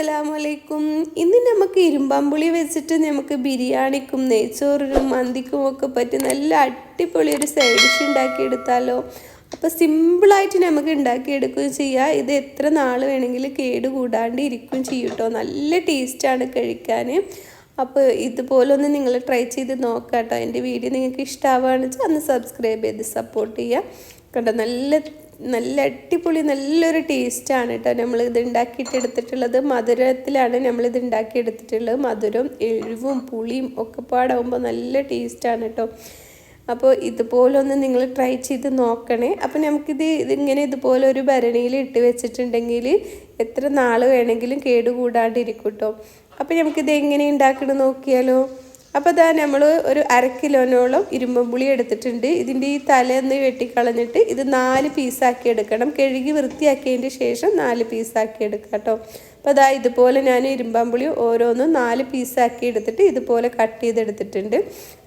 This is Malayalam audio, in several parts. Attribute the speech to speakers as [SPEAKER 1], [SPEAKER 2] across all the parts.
[SPEAKER 1] അസ്സലാമലൈക്കും. ഇന്ന് നമുക്ക് ഇരുമ്പാമ്പുളി വെച്ചിട്ട് നമുക്ക് ബിരിയാണിക്കും നെയ്ച്ചോറിനും മന്തിക്കും ഒക്കെ പറ്റി നല്ല അടിപൊളി ഒരു സൈഡ് ഡിഷ് ഉണ്ടാക്കിയെടുത്താലോ. അപ്പോൾ സിമ്പിളായിട്ട് നമുക്ക് ഉണ്ടാക്കിയെടുക്കുകയും ചെയ്യാം. ഇത് എത്ര നാൾ വേണമെങ്കിലും കേട് കൂടാണ്ട് ഇരിക്കുകയും ചെയ്യും കേട്ടോ നല്ല ടേസ്റ്റാണ് കഴിക്കാൻ അപ്പോൾ ഇതുപോലൊന്ന് നിങ്ങൾ ട്രൈ ചെയ്ത് നോക്കാം കേട്ടോ എന്റെ വീഡിയോ നിങ്ങൾക്ക് ഇഷ്ടമാവുകയാണെന്ന് വെച്ചാൽ ഒന്ന് സബ്സ്ക്രൈബ് ചെയ്ത് സപ്പോർട്ട് ചെയ്യുക. കണ്ടോ? നല്ല നല്ല അടിപൊളി നല്ലൊരു ടേസ്റ്റാണ് കേട്ടോ നമ്മൾ ഇത് ഉണ്ടാക്കിയിട്ട് എടുത്തിട്ടുള്ളത്. മധുരത്തിലാണ് നമ്മളിത് ഉണ്ടാക്കിയെടുത്തിട്ടുള്ളത് മധുരം എരിവും പുളിയും ഒക്കെ പാടാകുമ്പോൾ നല്ല ടേസ്റ്റാണ് കേട്ടോ അപ്പോൾ ഇതുപോലൊന്ന് നിങ്ങൾ ട്രൈ ചെയ്ത് നോക്കണേ. അപ്പോൾ നമുക്കിത് ഇതിങ്ങനെ ഇതുപോലെ ഒരു ഭരണിയിൽ ഇട്ട് വെച്ചിട്ടുണ്ടെങ്കിൽ എത്ര നാൾ വേണമെങ്കിലും കേടുകൂടാണ്ടിരിക്കും കേട്ടോ അപ്പോൾ നമുക്കിത് എങ്ങനെ ഉണ്ടാക്കണം നോക്കിയാലോ? അപ്പോൾ ഇതാ നമ്മൾ ഒരു അര കിലോനോളം ഇരുമ്പുളി എടുത്തിട്ടുണ്ട്. ഇതിന്റെ ഈ തലേന്ന് വെട്ടിക്കളഞ്ഞിട്ട് ഇത് നാല് പീസാക്കി എടുക്കണം. കഴുകി വൃത്തിയാക്കിയതിന്റെ ശേഷം നാല് പീസാക്കി എടുക്കാം കേട്ടോ. അപ്പോൾ അതാ ഇതുപോലെ ഞാൻ ഇരുമ്പാമ്പുളി ഓരോന്നും നാല് പീസാക്കി എടുത്തിട്ട് ഇതുപോലെ കട്ട് ചെയ്തെടുത്തിട്ടുണ്ട്.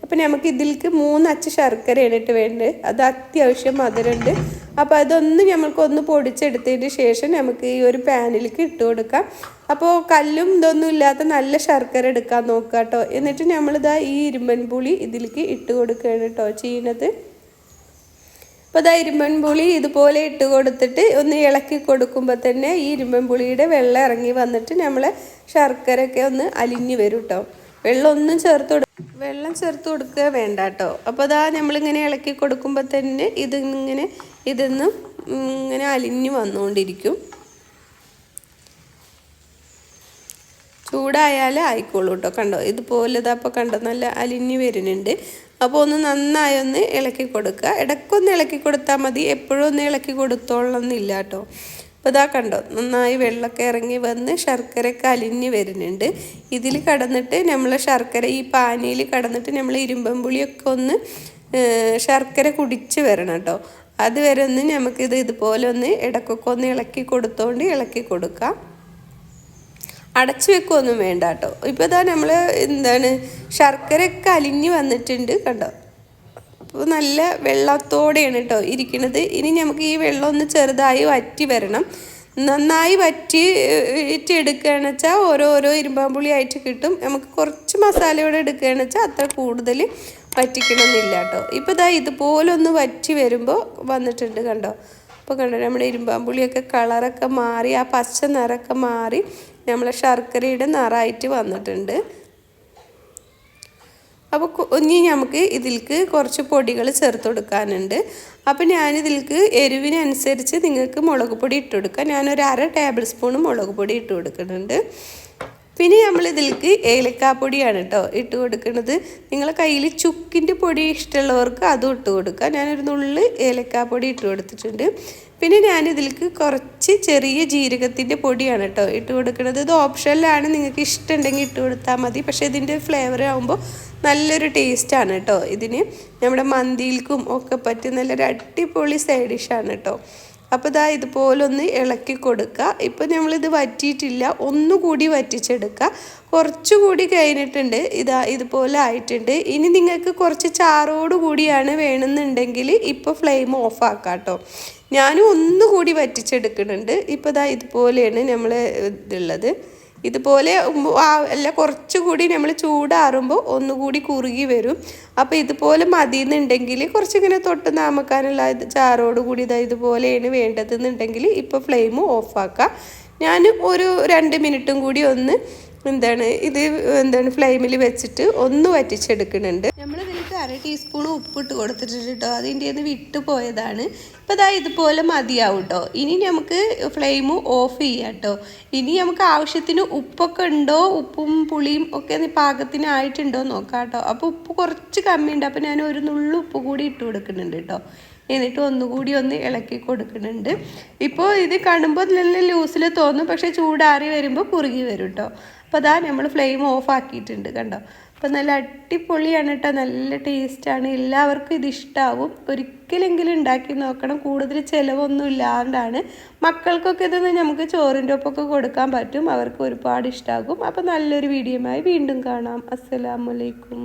[SPEAKER 1] അപ്പോൾ നമുക്ക് ഇതിലേക്ക് മൂന്ന് അച്ച് ശർക്കരയാണ് ഇട്ട് വേണ്ടത്. അത് അത്യാവശ്യം മധുരമുണ്ട്. അപ്പോൾ അതൊന്ന് നമ്മൾക്കൊന്ന് പൊടിച്ചെടുത്തതിന് ശേഷം നമുക്ക് ഈ ഒരു പാനിലേക്ക് ഇട്ട് കൊടുക്കാം. അപ്പോൾ കല്ലും ഇതൊന്നും ഇല്ലാത്ത നല്ല ശർക്കര എടുക്കാൻ നോക്കുക കേട്ടോ എന്നിട്ട് നമ്മളിതാ ഈ ഇരുമ്പൻ പുളി ഇതിലേക്ക് ഇട്ട് കൊടുക്കുകയാണ് കേട്ടോ ചെയ്യുന്നത്. അപ്പോൾ അതാ ഇരുമ്പൻ പുളി ഇതുപോലെ ഇട്ട് കൊടുത്തിട്ട് ഒന്ന് ഇളക്കി കൊടുക്കുമ്പോൾ തന്നെ ഈ ഇരുമ്പൻ പുളിയുടെ വെള്ളം ഇറങ്ങി വന്നിട്ട് നമ്മളെ ശർക്കരയൊക്കെ ഒന്ന് അലിഞ്ഞു വരും കേട്ടോ വെള്ളം ഒന്നും ചേർത്ത് വെള്ളം ചേർത്ത് കൊടുക്കുക വേണ്ട കേട്ടോ അപ്പോൾ അതാ നമ്മളിങ്ങനെ ഇളക്കി കൊടുക്കുമ്പോൾ തന്നെ ഇതിങ്ങനെ ഇതൊന്ന് ഇങ്ങനെ അലിഞ്ഞു വന്നുകൊണ്ടിരിക്കും. ചൂടായാലേ ആയിക്കോളൂ കേട്ടോ. കണ്ടോ? ഇതുപോലെ ഇതപ്പോൾ കണ്ടോ? നല്ല അലിഞ്ഞു വരുന്നുണ്ട്. അപ്പോൾ ഒന്ന് നന്നായി ഒന്ന് ഇളക്കി കൊടുക്കുക. ഇടയ്ക്കൊന്ന് ഇളക്കി കൊടുത്താൽ മതി. എപ്പോഴും ഒന്ന് ഇളക്കി കൊടുത്തോളന്നില്ല കേട്ടോ. അപ്പോൾ ഇതാ കണ്ടോ? നന്നായി വെള്ളമൊക്കെ ഇറങ്ങി വന്ന് ശർക്കരയൊക്കെ അലിഞ്ഞ് വരുന്നുണ്ട്. ഇതിൽ കടന്നിട്ട് നമ്മൾ ശർക്കര ഈ പാനിയിൽ കടന്നിട്ട് നമ്മൾ ഇരുമ്പമ്പുളിയൊക്കെ ഒന്ന് ശർക്കര കുടിച്ച് വരണം കേട്ടോ അതുവരെ ഒന്ന് നമുക്കിത് ഇതുപോലെ ഒന്ന് ഇടക്കൊക്കെ ഒന്ന് ഇളക്കി കൊടുത്തോണ്ട് ഇളക്കി കൊടുക്കാം. അടച്ചു വെക്കുകയൊന്നും വേണ്ട കേട്ടോ ഇപ്പോൾ ഇതാ നമ്മൾ എന്താണ് ശർക്കരയൊക്കെ അലിഞ്ഞ് വന്നിട്ടുണ്ട് കണ്ടോ? അപ്പോൾ നല്ല വെള്ളത്തോടെയാണ് കേട്ടോ ഇരിക്കുന്നത് ഇനി നമുക്ക് ഈ വെള്ളം ഒന്ന് ചെറുതായി വറ്റി വരണം. നന്നായി വറ്റി എടുക്കുകയാണെന്ന് വെച്ചാൽ ഓരോരോ ഇരുമ്പാമ്പുളി ആയിട്ട് കിട്ടും. നമുക്ക് കുറച്ച് മസാലയോടെ എടുക്കുകയാണെന്ന് വെച്ചാൽ അത്ര കൂടുതൽ വറ്റിക്കണമെന്നില്ല കേട്ടോ. ഇപ്പോൾ ഇതാ ഇതുപോലൊന്ന് വറ്റി വരുമ്പോൾ വന്നിട്ടുണ്ട് കണ്ടോ. അപ്പോൾ കണ്ടോ നമ്മുടെ ഇരുമ്പാമ്പുളിയൊക്കെ കളറൊക്കെ മാറി ആ പച്ച നിറമൊക്കെ മാറി നമ്മളെ ശർക്കരയുടെ നിറമായിട്ട് വന്നിട്ടുണ്ട്. അപ്പോൾ ഇനി നമുക്ക് ഇതിൽക്ക് കുറച്ച് പൊടികൾ ചേർത്ത് കൊടുക്കാനുണ്ട്. അപ്പോൾ ഞാനിതിൽക്ക് എരിവിനനുസരിച്ച് നിങ്ങൾക്ക് മുളക് പൊടി ഇട്ട് കൊടുക്കാം. ഞാനൊരു അര ടേബിൾ സ്പൂൺ മുളക് പൊടി ഇട്ട് കൊടുക്കുന്നുണ്ട്. പിന്നെ നമ്മൾ ഇതിലേക്ക് ഏലക്കാപ്പൊടിയാണ് കേട്ടോ ഇട്ട് കൊടുക്കുന്നത്. നിങ്ങളെ കയ്യിൽ ചുക്കിന്റെ പൊടി ഇഷ്ടമുള്ളവർക്ക് അതും ഇട്ട് കൊടുക്കുക ഞാനൊരു നുള്ളിൽ ഏലക്കാപ്പൊടി ഇട്ട് കൊടുത്തിട്ടുണ്ട്. പിന്നെ ഞാൻ കുറച്ച് ചെറിയ ജീരകത്തിന്റെ പൊടിയാണ് കേട്ടോ ഇട്ട് കൊടുക്കുന്നത്. ഇത് ഓപ്ഷനിലാണ് നിങ്ങൾക്ക് ഇഷ്ടമുണ്ടെങ്കിൽ ഇട്ട് കൊടുത്താൽ മതി. പക്ഷേ ഇതിന്റെ ഫ്ലേവർ ആകുമ്പോൾ നല്ലൊരു ടേസ്റ്റാണ് കേട്ടോ ഇതിന് നമ്മുടെ മന്തിയിൽക്കും ഒക്കെ പറ്റി നല്ലൊരു അടിപൊളി സൈഡ് ഡിഷാണ് കേട്ടോ അപ്പോൾ ഇതാ ഇതുപോലൊന്ന് ഇളക്കി കൊടുക്കുക ഇപ്പോൾ നമ്മളിത് വറ്റിയിട്ടില്ല. ഒന്നുകൂടി വറ്റിച്ചെടുക്കുക കുറച്ചുകൂടി കഴിഞ്ഞിട്ടുണ്ട്. ഇതാ ഇതുപോലെ ആയിട്ടുണ്ട്. ഇനി നിങ്ങൾക്ക് കുറച്ച് ചാറോട് കൂടിയാണ് വേണമെന്നുണ്ടെങ്കിൽ ഇപ്പോൾ ഫ്ലെയിം ഓഫ് ആക്കാം കേട്ടോ ഞാനും ഒന്നുകൂടി വറ്റിച്ചെടുക്കുന്നുണ്ട്. ഇപ്പോൾ ഇതാ ഇതുപോലെയാണ് നമ്മൾ ഇതുള്ളത്. ഇതുപോലെ അല്ല കുറച്ചുകൂടി നമ്മൾ ചൂടാറുമ്പോൾ ഒന്നുകൂടി കുറുകി വരും. അപ്പോൾ ഇതുപോലെ മതി എന്നുണ്ടെങ്കിൽ കുറച്ചിങ്ങനെ തൊട്ട് നാമക്കാനുള്ള ചാറോട് കൂടി ഇതാ ഇതുപോലെയാണ് വേണ്ടതെന്നുണ്ടെങ്കിൽ ഇപ്പോൾ ഫ്ലെയിം ഓഫാക്കാം ഞാൻ ഒരു രണ്ട് മിനിറ്റും കൂടി ഒന്ന് എന്താണ് ഇത് എന്താണ് ഫ്ലെയിമിൽ വെച്ചിട്ട് ഒന്ന് വറ്റിച്ചെടുക്കുന്നുണ്ട്. നമ്മൾ അര ടീസ്പൂൺ ഉപ്പിട്ട് കൊടുത്തിട്ടുണ്ട് കേട്ടോ അതിന്റെ നിന്ന് വിട്ടു പോയതാണ്. ഇപ്പോൾ ഇതാ ഇതുപോലെ മതിയാവും കേട്ടോ ഇനി നമുക്ക് ഫ്ലെയിം ഓഫ് ചെയ്യാം കേട്ടോ ഇനി നമുക്ക് ആവശ്യത്തിന് ഉപ്പൊക്കെ ഉണ്ടോ? ഉപ്പും പുളിയും ഒക്കെ പാകത്തിനായിട്ടുണ്ടോ നോക്കാം കേട്ടോ അപ്പോൾ ഉപ്പ് കുറച്ച് കമ്മിയുണ്ട്. അപ്പോൾ ഞാൻ ഒരു നുള്ളു ഉപ്പ് കൂടി ഇട്ട് കൊടുക്കുന്നുണ്ട് കേട്ടോ എന്നിട്ട് ഒന്നുകൂടി ഒന്ന് ഇളക്കി കൊടുക്കുന്നുണ്ട്. ഇപ്പോൾ ഇത് കാണുമ്പോൾ നല്ല ലൂസിൽ തോന്നും. പക്ഷേ ചൂടാറി വരുമ്പോൾ കുറുകി വരും കേട്ടോ അപ്പോൾ അതാ നമ്മൾ ഫ്ലെയിം ഓഫ് ആക്കിയിട്ടുണ്ട് കണ്ടോ. അപ്പോൾ നല്ല അടിപൊളിയാണ് കേട്ടോ. നല്ല ടേസ്റ്റാണ് എല്ലാവർക്കും ഇത് ഒരിക്കലെങ്കിലും ഉണ്ടാക്കി നോക്കണം. കൂടുതൽ ചിലവൊന്നും ഇല്ലാണ്ടാണ്. മക്കൾക്കൊക്കെ ഇതൊന്ന് നമുക്ക് ചോറിന്റെ ഒപ്പമൊക്കെ കൊടുക്കാൻ പറ്റും. അവർക്ക് ഒരുപാട് ഇഷ്ടമാകും അപ്പം നല്ലൊരു വീഡിയോയുമായി വീണ്ടും കാണാം. അസ്സലാമലൈക്കും